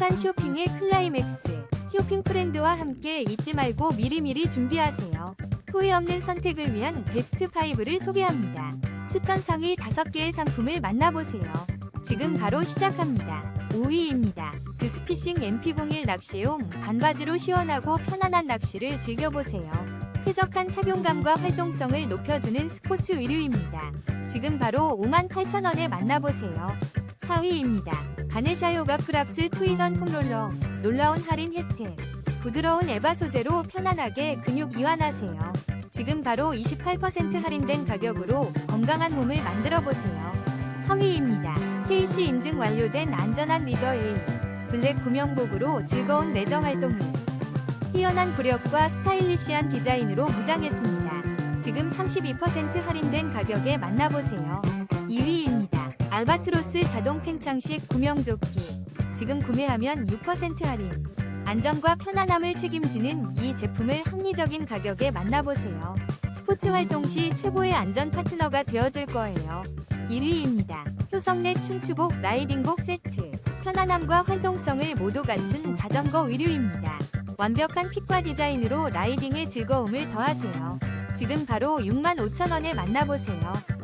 행복한 쇼핑의 클라이맥스. 쇼핑 프렌드와 함께 잊지 말고 미리미리 준비하세요. 후회 없는 선택을 위한 베스트 5를 소개합니다. 추천 상위 5개의 상품을 만나보세요. 지금 바로 시작합니다. 5위입니다. 그스피싱 MP01 낚시용 반바지로 시원하고 편안한 낚시를 즐겨보세요. 쾌적한 착용감과 활동성을 높여주는 스포츠 의류입니다. 지금 바로 58,000원에 만나보세요. 4위입니다. 가네샤 요가 프랍스 투인원 폼롤러 놀라운 할인 혜택 부드러운 에바 소재로 편안하게 근육 이완하세요. 지금 바로 28% 할인된 가격으로 건강한 몸을 만들어 보세요. 3위입니다. KC 인증 완료된 안전한 리더 1 블랙 구명복으로 즐거운 레저 활동을 뛰어난 구력과 스타일리시한 디자인으로 무장했습니다. 지금 32% 할인된 가격에 만나보세요. 2위입니다. 알바트로스 자동 팽창식 구명조끼. 지금 구매하면 6% 할인. 안전과 편안함을 책임지는 이 제품을 합리적인 가격에 만나보세요. 스포츠 활동 시 최고의 안전 파트너가 되어줄 거예요. 1위입니다. 효성넷 춘추복 라이딩복 세트. 편안함과 활동성을 모두 갖춘 자전거 의류입니다. 완벽한 핏과 디자인으로 라이딩의 즐거움을 더하세요. 지금 바로 65,000원에 만나보세요.